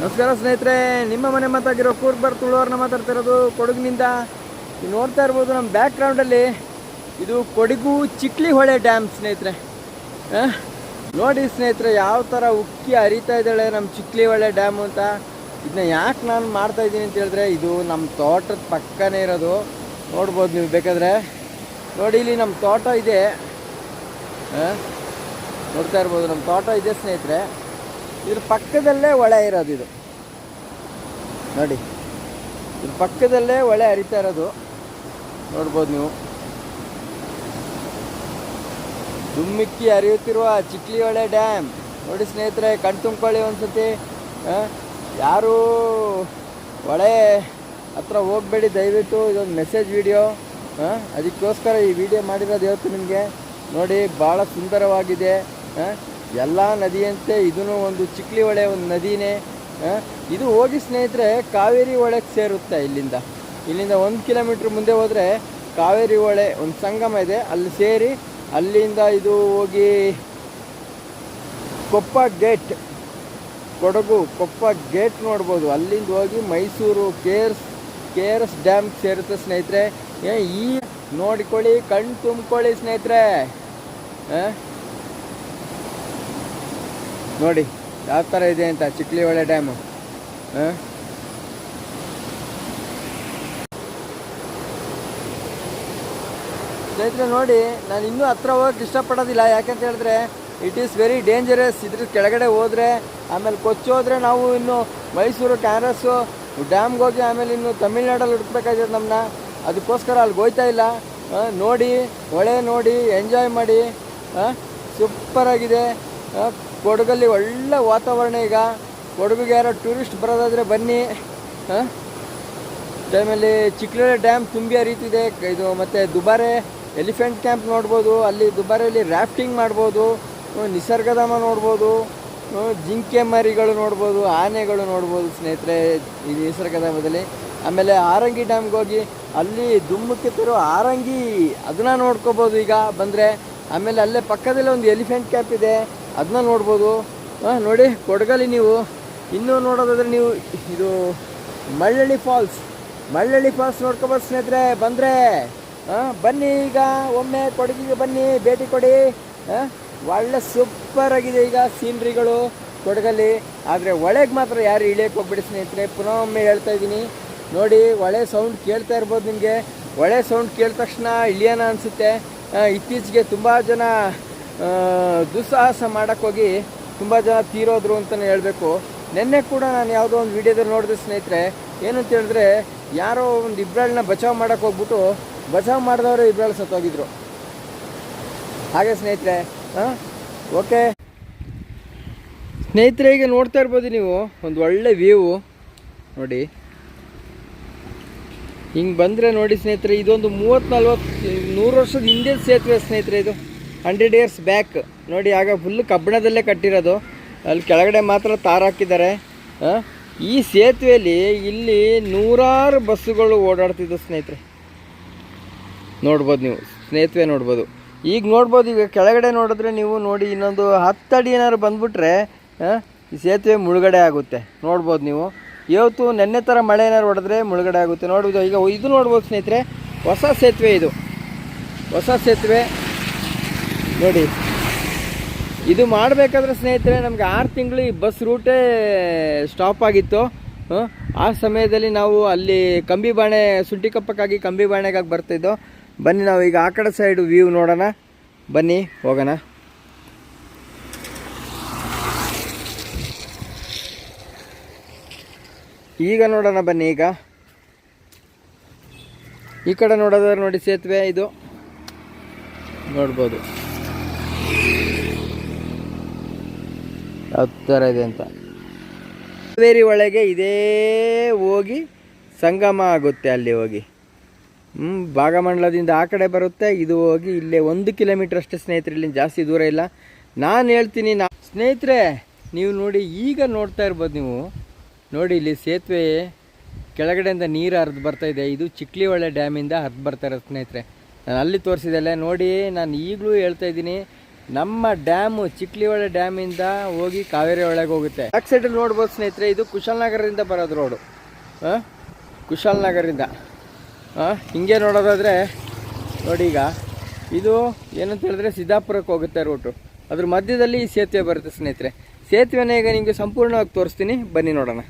ನಮಸ್ಕಾರ ಸ್ನೇಹಿತರೆ, ನಿಮ್ಮ ಮನೆ ಮಾತಾಗಿರೋ ಕೂರ್ಬರ್ ತುಳುವರ್ನ ಮಾತಾಡ್ತಿರೋದು ಕೊಡಗಿನಿಂದ. ನೋಡ್ತಾ ಇರ್ಬೋದು ನಮ್ಮ ಬ್ಯಾಕ್ಗ್ರೌಂಡಲ್ಲಿ ಇದು ಕೊಡಗು ಚಿಕ್ಲಿ ಹೊಳೆ ಡ್ಯಾಮ್ ಸ್ನೇಹಿತರೆ ನೋಡಿ ಸ್ನೇಹಿತರೆ, ಯಾವ ಥರ ಉಕ್ಕಿ ಹರಿತಾ ಇದ್ದಾಳೆ ನಮ್ಮ ಚಿಕ್ಲಿ ಹೊಳೆ ಡ್ಯಾಮ್ ಅಂತ. ಇದನ್ನ ಯಾಕೆ ನಾನು ಮಾಡ್ತಾ ಇದ್ದೀನಿ ಅಂತ ಹೇಳಿದ್ರೆ, ಇದು ನಮ್ಮ ತೋಟದ ಪಕ್ಕನೇ ಇರೋದು. ನೋಡ್ಬೋದು ನೀವು ಬೇಕಾದ್ರೆ. ನೋಡಿ ಇಲ್ಲಿ ನಮ್ಮ ತೋಟ ಇದೆ? ನೋಡ್ತಾ ಇರ್ಬೋದು, ನಮ್ಮ ತೋಟ ಇದೆ ಸ್ನೇಹಿತರೆ. ಇದ್ರ ಪಕ್ಕದಲ್ಲೇ ಹೊಳೆ ಇರೋದು ಇದು. ನೋಡಿ, ಇದ್ರ ಪಕ್ಕದಲ್ಲೇ ಹೊಳೆ ಹರಿತಾ ಇರೋದು. ನೋಡ್ಬೋದು ನೀವು. ದುಮ್ಮಿಕ್ಕಿ ಹರಿಯುತ್ತಿರುವ ಚಿಕ್ಲಿ ಹೊಳೆ ಡ್ಯಾಮ್. ನೋಡಿ ಸ್ನೇಹಿತರೆ, ಕಣ್ ತುಂಬ್ಕೊಳ್ಳಿ ಒಂದ್ಸತಿ. ಯಾರು ಹೊಳೆ ಹತ್ರ ಹೋಗಬೇಡಿ, ದಯವಿಟ್ಟು ಇದೊಂದು ಮೆಸೇಜ್ ವಿಡಿಯೋ. ಅದಕ್ಕೋಸ್ಕರ ಈ ವಿಡಿಯೋ ಮಾಡಿರೋದು ಇವತ್ತು ನಿಮಗೆ? ನೋಡಿ, ಭಾಳ ಸುಂದರವಾಗಿದೆ. ಎಲ್ಲ ನದಿಯಂತೆ ಇದೂ ಒಂದು ಚಿಕ್ಲಿ ಹೊಳೆ ಒಂದು ನದಿನೇ ಇದು ಹೋಗಿ ಸ್ನೇಹಿತರೆ ಕಾವೇರಿ ಹೊಳೆಗೆ ಸೇರುತ್ತೆ ಇಲ್ಲಿಂದ. ಇಲ್ಲಿಂದ ಒಂದು ಕಿಲೋಮೀಟ್ರ್ ಮುಂದೆ ಹೋದರೆ ಕಾವೇರಿ ಹೊಳೆ ಒಂದು ಸಂಗಮ ಇದೆ. ಅಲ್ಲಿ ಸೇರಿ ಅಲ್ಲಿಂದ ಇದು ಹೋಗಿ ಕೊಪ್ಪ ಗೇಟ್, ಕೊಡಗು ಕೊಪ್ಪ ಗೇಟ್ ನೋಡ್ಬೋದು. ಅಲ್ಲಿಂದ ಹೋಗಿ Mysuru K R K R S dam ಸೇರುತ್ತೆ ಸ್ನೇಹಿತರೆ. ಈ ನೋಡಿಕೊಳ್ಳಿ, ಕಣ್ ತುಂಬ್ಕೊಳ್ಳಿ ಸ್ನೇಹಿತರೆ? ನೋಡಿ, ಯಾವ ಥರ ಇದೆ ಅಂತ ಚಿಕ್ಲಿ ಹೊಳೆ ಡ್ಯಾಮು ಹಾಂ? ಸ್ನೇಹಿತರೆ, ನೋಡಿ, ನಾನು ಇನ್ನೂ ಹತ್ರ ಹೋಗಕ್ಕೆ ಇಷ್ಟಪಡೋದಿಲ್ಲ. ಯಾಕಂತ ಹೇಳಿದ್ರೆ ಇಟ್ ಈಸ್ ವೆರಿ ಡೇಂಜರಸ್ ಇದ್ರ ಕೆಳಗಡೆ ಹೋದರೆ, ಆಮೇಲೆ ಕೊಚ್ಚಿ ಹೋದರೆ ನಾವು ಇನ್ನು ಮೈಸೂರು ಕ್ಯಾರಸ್ಸು ಡ್ಯಾಮ್ಗೆ ಹೋಗಿ ಆಮೇಲೆ ಇನ್ನು ತಮಿಳ್ನಾಡಲ್ಲಿ ಹುಡುಕ್ಬೇಕಾಗಿದೆ ನಮ್ಮನ್ನ ಅದಕ್ಕೋಸ್ಕರ ಅಲ್ಲಿ ಹೋಯ್ತಾ ಇಲ್ಲ. ನೋಡಿ, ಹೊಳೆ ನೋಡಿ ಎಂಜಾಯ್ ಮಾಡಿ. ಸೂಪರಾಗಿದೆ ಕೊಡಗಲ್ಲಿ ಒಳ್ಳೆ ವಾತಾವರಣ ಈಗ. ಕೊಡಗಿಗೆ ಯಾರೋ ಟೂರಿಸ್ಟ್ ಬರೋದಾದರೆ ಬನ್ನಿ. ಹಾಂ? ಟೈಮಲ್ಲಿ ಚಿಕ್ಕಲೇ ಡ್ಯಾಮ್ ತುಂಬಿ ಹರಿತಿದೆ ಇದು. ಮತ್ತು ದುಬಾರೆ ಎಲಿಫೆಂಟ್ ಕ್ಯಾಂಪ್ ನೋಡ್ಬೋದು. ಅಲ್ಲಿ ದುಬಾರೆಯಲ್ಲಿ ರಾಫ್ಟಿಂಗ್ ಮಾಡ್ಬೋದು. ನಿಸರ್ಗಧಾಮ ನೋಡ್ಬೋದು. ಜಿಂಕೆ ಮರಿಗಳು ನೋಡ್ಬೋದು. ಆನೆಗಳು ನೋಡ್ಬೋದು ಸ್ನೇಹಿತರೆ ಈ ನಿಸರ್ಗಧಾಮದಲ್ಲಿ. ಆಮೇಲೆ ಆರಂಗಿ ಡ್ಯಾಮ್ಗೆ ಹೋಗಿ ಅಲ್ಲಿ ದುಮ್ಮಕ್ಕೆ ತರೋ ಆರಂಗಿ, ಅದನ್ನ ನೋಡ್ಕೋಬೋದು ಈಗ ಬಂದರೆ. ಆಮೇಲೆ ಅಲ್ಲೇ ಪಕ್ಕದಲ್ಲೇ ಒಂದು ಎಲಿಫೆಂಟ್ ಕ್ಯಾಂಪ್ ಇದೆ. ಅದನ್ನ ನೋಡ್ಬೋದು. ನೋಡಿ, ಕೊಡಗಲ್ಲಿ ನೀವು ಇನ್ನೂ ನೋಡೋದಾದ್ರೆ ನೀವು ಇದು ಮಳ್ಳಳ್ಳಿ ಫಾಲ್ಸ್. ಮಳ್ಳಳ್ಳಿ ಫಾಲ್ಸ್ ನೋಡ್ಕೊಬೋದು ಸ್ನೇಹಿತರೆ, ಬಂದರೆ ಬನ್ನಿ ಈಗ, ಒಮ್ಮೆ ಕೊಡಗಿಗೆ ಬನ್ನಿ, ಭೇಟಿ ಕೊಡಿ. ಒಳ್ಳೆ ಸೂಪರ್ ಆಗಿದೆ ಈಗ ಸೀನ್ರಿಗಳು ಕೊಡಗಲ್ಲಿ. ಆದರೆ ಒಳಗೆ ಮಾತ್ರ ಯಾರು ಇಳಿಯಕ್ಕೆ ಹೋಗ್ಬಿಡಿ ಸ್ನೇಹಿತರೆ, ಪುನಃ ಒಮ್ಮೆ ಹೇಳ್ತಾ ಇದ್ದೀನಿ. ನೋಡಿ, ಒಳ್ಳೆ ಸೌಂಡ್ ಕೇಳ್ತಾ ಇರ್ಬೋದು ನಿಮಗೆ. ಒಳ್ಳೆ ಸೌಂಡ್ ಕೇಳಿದ ತಕ್ಷಣ ಇಳಿಯೋಣ ಅನಿಸುತ್ತೆ. ಇತ್ತೀಚೆಗೆ ತುಂಬ ಜನ ದುಸ್ಸಾಹಸ ಮಾಡೋಕ್ಕೋಗಿ ತುಂಬ ಜನ ತೀರೋದ್ರು ಅಂತಲೇ ಹೇಳಬೇಕು. ನಿನ್ನೆ ಕೂಡ ನಾನು ಯಾವುದೋ ಒಂದು ವಿಡಿಯೋದಲ್ಲಿ ನೋಡಿದೆ ಸ್ನೇಹಿತರೆ ಏನಂತ ಹೇಳಿದ್ರೆ ಯಾರೋ ಒಂದು ಇಬ್ಬರಳನ್ನ ಬಚಾವ್ ಮಾಡೋಕ್ಕೆ ಹೋಗ್ಬಿಟ್ಟು ಬಚಾವ್ ಮಾಡಿದವರು ಸತ್ತು ಸತ್ತೋಗಿದ್ರು. ಹಾಗೆ ಸ್ನೇಹಿತರೆ ಹಾಂ ಓಕೆ. ಸ್ನೇಹಿತರೆ ಈಗ ನೋಡ್ತಾ ಇರ್ಬೋದು ನೀವು, ಒಂದು ಒಳ್ಳೆ ವ್ಯೂ ನೋಡಿ. ಹಿಂಗೆ ಬಂದರೆ ನೋಡಿ ಸ್ನೇಹಿತರೆ, ಇದೊಂದು ಮೂವತ್ತು ನಲ್ವತ್ತು, ನೂರು ವರ್ಷದ ಹಿಂದೆ ಸೇತುವೆ ಸ್ನೇಹಿತರೆ ಇದು. Hundred years back. ನೋಡಿ, ಆಗ ಫುಲ್ ಕಬ್ಬಿಣದಲ್ಲೇ ಕಟ್ಟಿರೋದು. ಅಲ್ಲಿ ಕೆಳಗಡೆ ಮಾತ್ರ ತಾರ ಹಾಕಿದ್ದಾರೆ. ಈ ಸೇತುವೆಯಲ್ಲಿ ಇಲ್ಲಿ ನೂರಾರು ಬಸ್ಸುಗಳು ಓಡಾಡ್ತಿದ್ದವು ಸ್ನೇಹಿತರೆ. ನೋಡ್ಬೋದು ನೀವು ಸ್ನೇಹಿತವೆ ನೋಡ್ಬೋದು. ಈಗ ನೋಡ್ಬೋದು, ಈಗ ಕೆಳಗಡೆ ನೋಡಿದ್ರೆ ನೀವು ನೋಡಿ ಇನ್ನೊಂದು ಹತ್ತು ಅಡಿ ಏನಾದ್ರು ಬಂದ್ಬಿಟ್ರೆ ಈ ಸೇತುವೆ ಮುಳುಗಡೆ ಆಗುತ್ತೆ. ನೋಡ್ಬೋದು ನೀವು. ಇವತ್ತು ನೆನ್ನೆ ಥರ ಮಳೆ ಏನಾದ್ರು ಹೊಡೆದ್ರೆ ಮುಳುಗಡೆ ಆಗುತ್ತೆ. ನೋಡ್ಬೋದು, ಈಗ ಇದು ನೋಡ್ಬೋದು ಸ್ನೇಹಿತರೆ, ಹೊಸ ಸೇತುವೆ ಇದು. ಹೊಸ ಸೇತುವೆ. ನೋಡಿ. ಇದು ಮಾಡಬೇಕಾದ್ರೆ ಸ್ನೇಹಿತರೆ, ನಮಗೆ ಆರು ತಿಂಗಳು ಈ ಬಸ್ ರೂಟೇ ಸ್ಟಾಪ್ ಆಗಿತ್ತು. ಆ ಸಮಯದಲ್ಲಿ ನಾವು ಅಲ್ಲಿ ಕಂಬಿ ಬಾಣೆ ಕಂಬಿಬಾಣೆಗಾಗಿ ಕಪ್ಪಕ್ಕಾಗಿ ಕಂಬಿ ಬಾಣೆಗಾಗಿ ಬರ್ತಿದ್ದೋ. ಬನ್ನಿ ನಾವು ಈಗ ಆ ಕಡೆ ಸೈಡು ವ್ಯೂ ನೋಡೋಣ. ಬನ್ನಿ, ಹೋಗೋಣ. ಈಗ ನೋಡೋಣ ಬನ್ನಿ ಈಗ. ಈ ಕಡೆ ನೋಡೋದಾದ್ರೆ ನೋಡಿ ಸೇತುವೆ ಇದು. ನೋಡ್ಬೋದು. ಯಾವ ಇದೆ ಅಂತ. ಕಾವೇರಿ ಒಳಗೆ ಇದೇ ಹೋಗಿ ಸಂಗಮ ಆಗುತ್ತೆ ಅಲ್ಲಿ ಹೋಗಿ. ಹ್ಞೂ ಭಾಗಮಂಡಲದಿಂದ ಆ ಕಡೆ ಬರುತ್ತೆ, ಇದು ಹೋಗಿ ಇಲ್ಲೇ ಒಂದು ಕಿಲೋಮೀಟ್ರ್ ಅಷ್ಟೇ ಸ್ನೇಹಿತರೆ ಇಲ್ಲಿ ಜಾಸ್ತಿ ದೂರ ಇಲ್ಲ. ನಾನು ಹೇಳ್ತೀನಿ, ನಾ ಸ್ನೇಹಿತರೆ, ನೀವು ನೋಡಿ, ಈಗ ನೋಡ್ತಾ ಇರ್ಬೋದು ನೀವು. ನೋಡಿ, ಇಲ್ಲಿ ಸೇತುವೆ ಕೆಳಗಡೆಯಿಂದ ನೀರು ಹರಿದು ಬರ್ತಾಯಿದೆ ಇದೆ. ಚಿಕ್ಲಿ ಒಳ್ಳೆ ಡ್ಯಾಮಿಂದ ಹರಿದು ಬರ್ತಾ ಇರೋದು ಸ್ನೇಹಿತರೆ. ನಾನು ಅಲ್ಲಿ ತೋರಿಸಿದೆಲ್ಲ ನೋಡಿ, ನಾನು ಈಗಲೂ ಹೇಳ್ತಾ ಇದ್ದೀನಿ. ನಮ್ಮ ಡ್ಯಾಮು ಚಿಕ್ಲಿಹೊಳೆ ಡ್ಯಾಮಿಂದ ಹೋಗಿ ಕಾವೇರಿ ಒಳಗೆ ಹೋಗುತ್ತೆ. ಬ್ಯಾಕ್ ಸೈಡಲ್ಲಿ ನೋಡ್ಬೋದು ಸ್ನೇಹಿತರೆ, ಇದು ಕುಶಾಲನಗರದಿಂದ ಬರೋದು ರೋಡು ಹಾಂ? ಕುಶಾಲನಗರದಿಂದ ಹಾಂ? ಹಿಂಗೆ ನೋಡೋದಾದರೆ, ನೋಡಿ ಈಗ, ಇದು ಏನಂತ ಹೇಳಿದ್ರೆ ಸಿದ್ದಾಪುರಕ್ಕೆ ಹೋಗುತ್ತೆ ರೂಟು ಅದ್ರ ಮಧ್ಯದಲ್ಲಿ ಈ ಸೇತುವೆ ಬರುತ್ತೆ ಸ್ನೇಹಿತರೆ. ಸೇತುವೆನ ಈಗ ನಿಮಗೆ ಸಂಪೂರ್ಣವಾಗಿ ತೋರಿಸ್ತೀನಿ. ಬನ್ನಿ ನೋಡೋಣ.